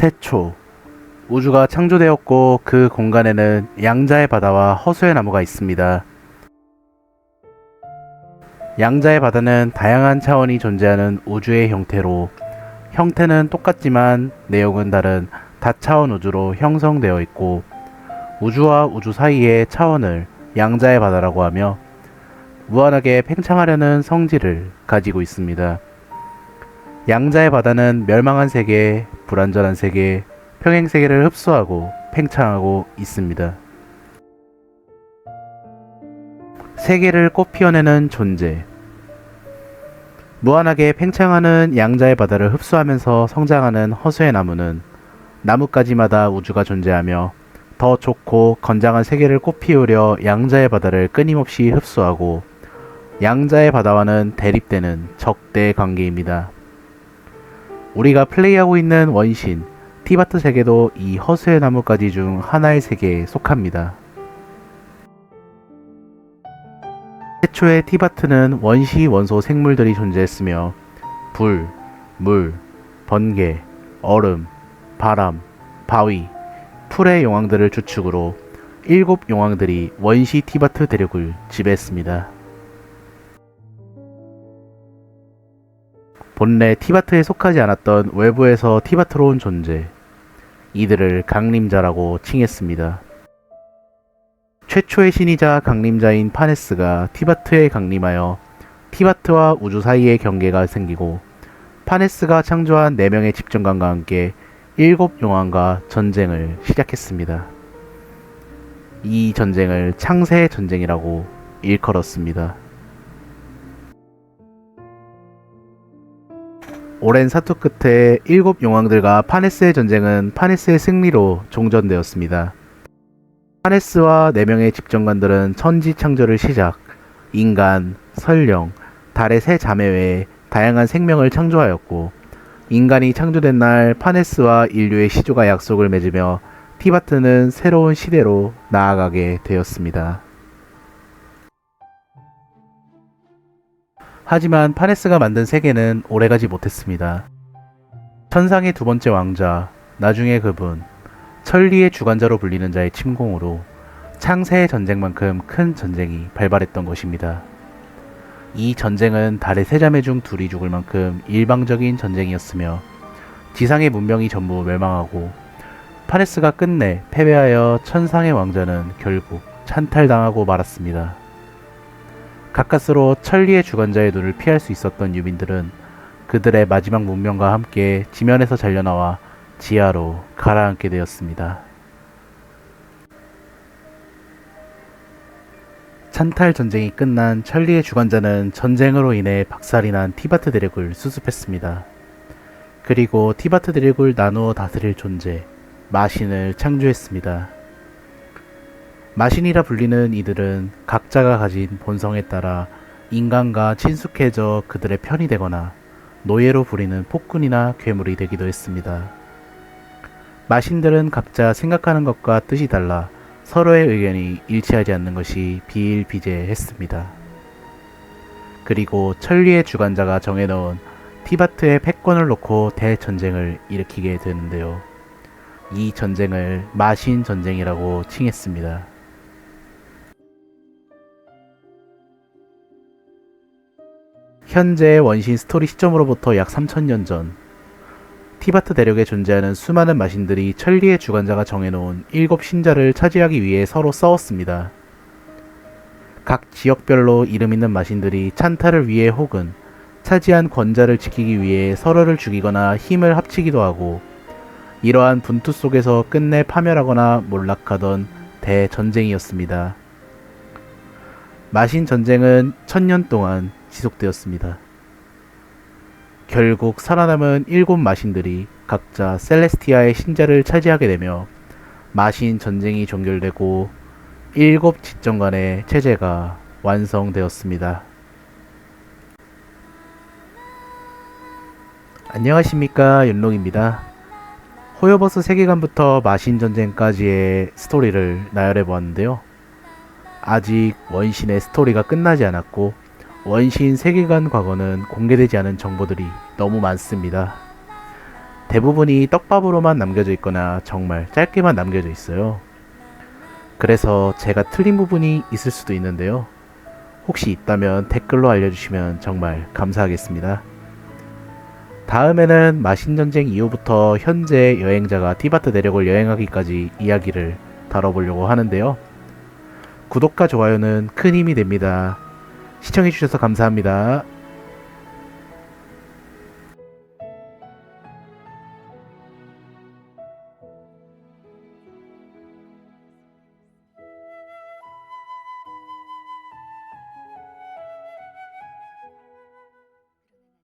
태초 우주가 창조되었고 그 공간에는 양자의 바다와 허수의 나무가 있습니다. 양자의 바다는 다양한 차원이 존재하는 우주의 형태로 형태는 똑같지만 내용은 다른 다차원 우주로 형성되어 있고 우주와 우주 사이의 차원을 양자의 바다라고 하며 무한하게 팽창하려는 성질을 가지고 있습니다. 양자의 바다는 멸망한 세계, 불완전한 세계, 평행 세계를 흡수하고 팽창하고 있습니다. 세계를 꽃피워내는 존재. 무한하게 팽창하는 양자의 바다를 흡수하면서 성장하는 허수의 나무는 나뭇가지마다 우주가 존재하며 더 좋고 건장한 세계를 꽃피우려 양자의 바다를 끊임없이 흡수하고 양자의 바다와는 대립되는 적대 관계입니다. 우리가 플레이하고 있는 원신, 티바트 세계도 이 허수의 나뭇가지 중 하나의 세계에 속합니다. 최초의 티바트는 원시 원소 생물들이 존재했으며 불, 물, 번개, 얼음, 바람, 바위, 풀의 용왕들을 주축으로 일곱 용왕들이 원시 티바트 대륙을 지배했습니다. 본래 티바트에 속하지 않았던 외부에서 티바트로 온 존재, 이들을 강림자라고 칭했습니다. 최초의 신이자 강림자인 파네스가 티바트에 강림하여 티바트와 우주 사이의 경계가 생기고 파네스가 창조한 4명의 집정관과 함께 일곱 용왕과 전쟁을 시작했습니다. 이 전쟁을 창세 전쟁이라고 일컬었습니다. 오랜 사투 끝에 일곱 용왕들과 파네스의 전쟁은 파네스의 승리로 종전되었습니다. 파네스와 네 명의 집정관들은 천지 창조를 시작, 인간, 설령, 달의 새 자매 외에 다양한 생명을 창조하였고, 인간이 창조된 날 파네스와 인류의 시조가 약속을 맺으며 티바트는 새로운 시대로 나아가게 되었습니다. 하지만 파네스가 만든 세계는 오래가지 못했습니다. 천상의 두 번째 왕자, 나중에 그분, 천리의 주관자로 불리는 자의 침공으로 창세의 전쟁만큼 큰 전쟁이 발발했던 것입니다. 이 전쟁은 달의 세 자매 중 둘이 죽을 만큼 일방적인 전쟁이었으며 지상의 문명이 전부 멸망하고 파네스가 끝내 패배하여 천상의 왕자는 결국 찬탈당하고 말았습니다. 가까스로 천리의 주관자의 눈을 피할 수 있었던 유민들은 그들의 마지막 문명과 함께 지면에서 잘려나와 지하로 가라앉게 되었습니다. 찬탈 전쟁이 끝난 천리의 주관자는 전쟁으로 인해 박살이 난 티바트 대륙을 수습했습니다. 그리고 티바트 대륙을 나누어 다스릴 존재, 마신을 창조했습니다. 마신이라 불리는 이들은 각자가 가진 본성에 따라 인간과 친숙해져 그들의 편이 되거나 노예로 부리는 폭군이나 괴물이 되기도 했습니다. 마신들은 각자 생각하는 것과 뜻이 달라 서로의 의견이 일치하지 않는 것이 비일비재했습니다. 그리고 천리의 주관자가 정해놓은 티바트의 패권을 놓고 대전쟁을 일으키게 되는데요. 이 전쟁을 마신 전쟁이라고 칭했습니다. 현재 원신 스토리 시점으로부터 약 3000년 전 티바트 대륙에 존재하는 수많은 마신들이 천리의 주관자가 정해놓은 일곱 신자를 차지하기 위해 서로 싸웠습니다. 각 지역별로 이름 있는 마신들이 찬타를 위해 혹은 차지한 권자를 지키기 위해 서로를 죽이거나 힘을 합치기도 하고 이러한 분투 속에서 끝내 파멸하거나 몰락하던 대전쟁이었습니다. 마신 전쟁은 천년 동안 지속되었습니다. 결국 살아남은 일곱 마신들이 각자 셀레스티아의 신자를 차지하게 되며 마신 전쟁이 종결되고 일곱 집정관의 체제가 완성되었습니다. 안녕하십니까 윤롱입니다. 호요버스 세계관부터 마신 전쟁까지의 스토리를 나열해 보았는데요. 아직 원신의 스토리가 끝나지 않았고 원신 세계관 과거는 공개되지 않은 정보들이 너무 많습니다. 대부분이 떡밥으로만 남겨져 있거나 정말 짧게만 남겨져 있어요. 그래서 제가 틀린 부분이 있을 수도 있는데요. 혹시 있다면 댓글로 알려주시면 정말 감사하겠습니다. 다음에는 마신전쟁 이후부터 현재 여행자가 티바트 내력을 여행하기까지 이야기를 다뤄보려고 하는데요. 구독과 좋아요는 큰 힘이 됩니다. 시청해주셔서 감사합니다.